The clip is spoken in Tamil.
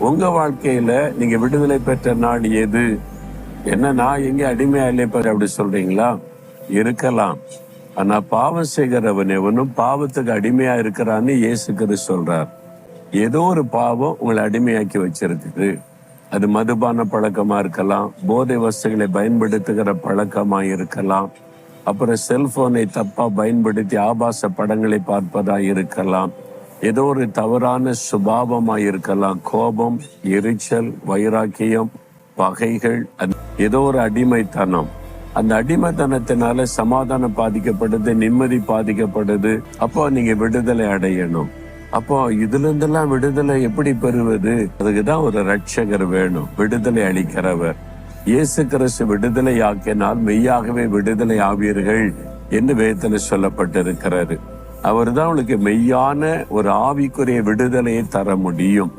உங்க வாழ்க்கையில நீங்க விடுதலை பெற்ற நாள் எது? என்ன நான் எங்க அடிமையா இல்லை அப்படி சொல்றீங்களா? இருக்கலாம். ஆனா பாவம் செய்கிறவன் எவனும் பாவத்துக்கு அடிமையா இருக்கிறான்னு இயேசு கிறிஸ்து சொல்றார். ஏதோ ஒரு பாவம் உங்களை அடிமையாக்கி வச்சிருக்குது. அது மதுபான பழக்கமா இருக்கலாம் போதை வசதிகளை பயன்படுத்துகிற பழக்கமா இருக்கலாம் அப்புறம் செல்போனை தப்பா பயன்படுத்தி ஆபாச படங்களை பார்ப்பதா இருக்கலாம். ஏதோ ஒரு தவறான சுபாவமாக இருக்கலாம். கோபம் எரிச்சல் வைராக்கியம் பகைகள் அது- ஏதோ ஒரு அடிமைத்தனம். அந்த அடிமைத்தனத்தினால சமாதானம் பாதிக்கப்படுது நிம்மதி பாதிக்கப்படுது. அப்போ நீங்க விடுதலை அடையணும். அப்போ இதுல இருந்தெல்லாம் விடுதலை எப்படி பெறுவது? அதுக்குதான் ஒரு ரட்சகர் வேணும் விடுதலை அளிக்கிறவர். இயேசு கிறிஸ்து விடுதலை ஆக்கினால் மெய்யாகவே விடுதலை ஆவீர்கள் என்று வேதத்துல சொல்லப்பட்டிருக்கிறாரு அவர் தான் அவளுக்கு மெய்யான ஒரு ஆவிக்குரிய விடுதலையை தர முடியும்.